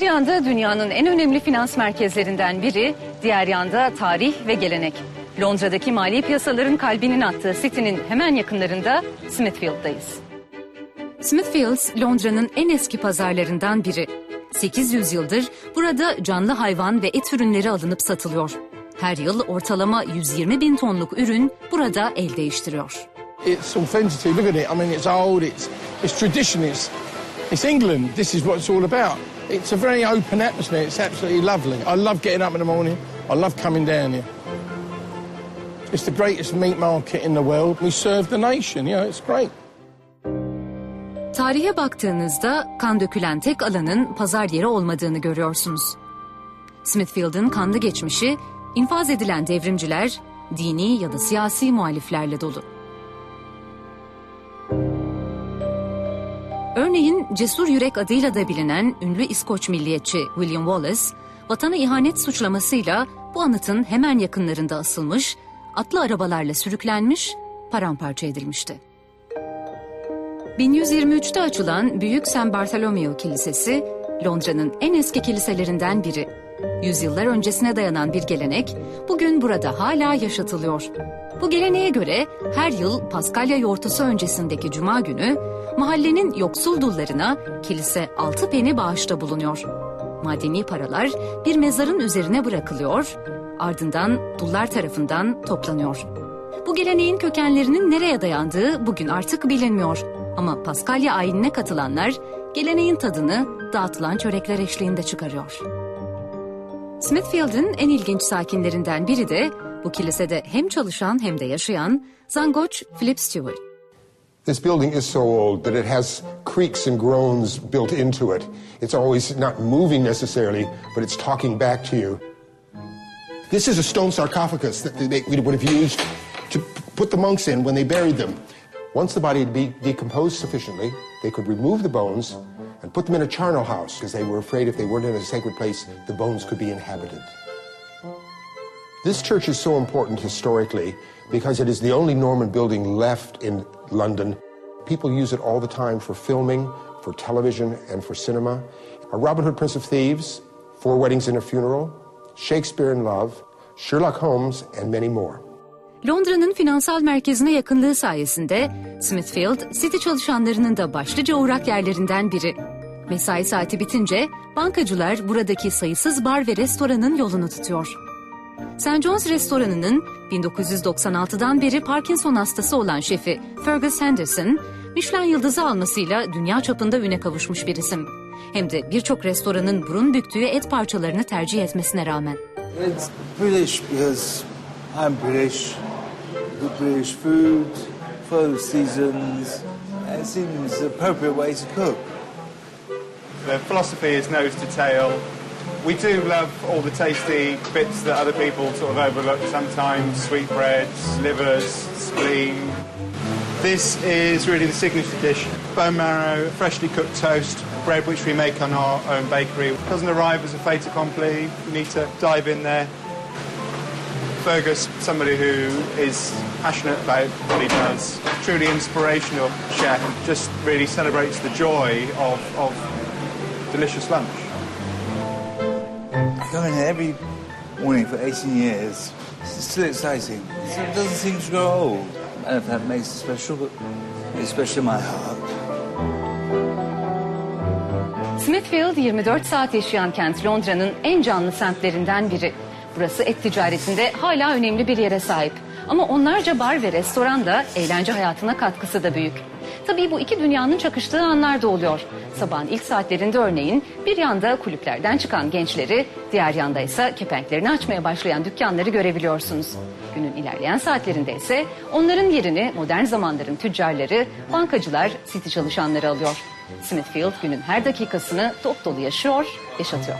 Bir yanda dünyanın en önemli finans merkezlerinden biri, diğer yanda tarih ve gelenek. Londra'daki mali piyasaların kalbinin attığı City'nin hemen yakınlarında Smithfield'dayız. Smithfield, Londra'nın en eski pazarlarından biri. 800 yıldır burada canlı hayvan ve et ürünleri alınıp satılıyor. Her yıl ortalama 120 bin tonluk ürün burada el değiştiriyor. It's authenticity. Look at it. I mean, it's old. It's it's tradition. It's it's England. This is what it's all about. It's a very open atmosphere. It's absolutely lovely. I love getting up in the morning. I love coming down here. It's the greatest meat market in the world. We serve the nation. You know, it's great. Tarihe baktığınızda kan dökülen tek alanın pazar yeri olmadığını görüyorsunuz. Smithfield'ın kanlı geçmişi, infaz edilen devrimciler, dini ya da siyasi muhaliflerle dolu. Örneğin Cesur Yürek adıyla da bilinen ünlü İskoç milliyetçi William Wallace, vatana ihanet suçlamasıyla bu anıtın hemen yakınlarında asılmış, atlı arabalarla sürüklenmiş, paramparça edilmişti. 1123'te açılan Büyük St. Bartholomew Kilisesi, Londra'nın en eski kiliselerinden biri. Yüzyıllar öncesine dayanan bir gelenek, bugün burada hala yaşatılıyor. Bu geleneğe göre her yıl Paskalya yortusu öncesindeki cuma günü, mahallenin yoksul dullarına kilise altı peni bağışta bulunuyor. Madeni paralar bir mezarın üzerine bırakılıyor, ardından dullar tarafından toplanıyor. Bu geleneğin kökenlerinin nereye dayandığı bugün artık bilinmiyor. Ama Paskalya ayinine katılanlar geleneğin tadını dağıtılan çörekler eşliğinde çıkarıyor. Smithfield'ın en ilginç sakinlerinden biri de bu kilisede hem çalışan hem de yaşayan zangoç Philip Stewart. This building is so old that it has creaks and groans built into it. It's always not moving necessarily, but it's talking back to you. This is a stone sarcophagus that they would have used to put the monks in when they buried them. Once the body had be decomposed sufficiently, they could remove the bones and put them in a charnel house because they were afraid if they weren't in a sacred place, the bones could be inhabited. This church is so important historically because it is the only Norman building left in London. People use it all the time for filming, for television, and for cinema. A Robin Hood, Prince of Thieves, Four Weddings and a Funeral, Shakespeare in Love, Sherlock Holmes, and many more. Londra'nın finansal merkezine yakınlığı sayesinde Smithfield, City çalışanlarının da başlıca uğrak yerlerinden biri. Mesai saati bitince bankacılar buradaki sayısız bar ve restoranın yolunu tutuyor. St. John's restoranının 1996'dan beri Parkinson hastası olan şefi Fergus Henderson, Michelin yıldızı almasıyla dünya çapında üne kavuşmuş bir isim. Hem de birçok restoranın burun büktüğü et parçalarını tercih etmesine rağmen. It's British because I'm British. Good British food, for the seasons, it seems the appropriate way to cook. The philosophy is nose to tail. We do love all the tasty bits that other people sort of overlook sometimes sweetbreads, livers, spleen. This is really the signature dish bone marrow, freshly cooked toast, bread which we make on our own bakery. Doesn't arrive as a fait accompli. You need to dive in there. Fergus, somebody who is passionate about what he does, truly inspirational chef, just really celebrates the joy of, of delicious lunch. Here every morning for 18 years. It's still exciting. İt doesn't seem to grow old. I don't know if that makes it special, but it's special in my heart. Smithfield 24 saat yaşayan kent Londra'nın en canlı semtlerinden biri. Burası et ticaretinde hala önemli bir yere sahip. Ama onlarca bar ve restoran da eğlence hayatına katkısı da büyük. Tabii bu iki dünyanın çakıştığı anlar da oluyor. Sabahın ilk saatlerinde örneğin bir yanda kulüplerden çıkan gençleri, diğer yanda ise kepenklerini açmaya başlayan dükkanları görebiliyorsunuz. Günün ilerleyen saatlerinde ise onların yerini modern zamanların tüccarları, bankacılar, city çalışanları alıyor. Smithfield günün her dakikasını top dolu yaşıyor, yaşatıyor.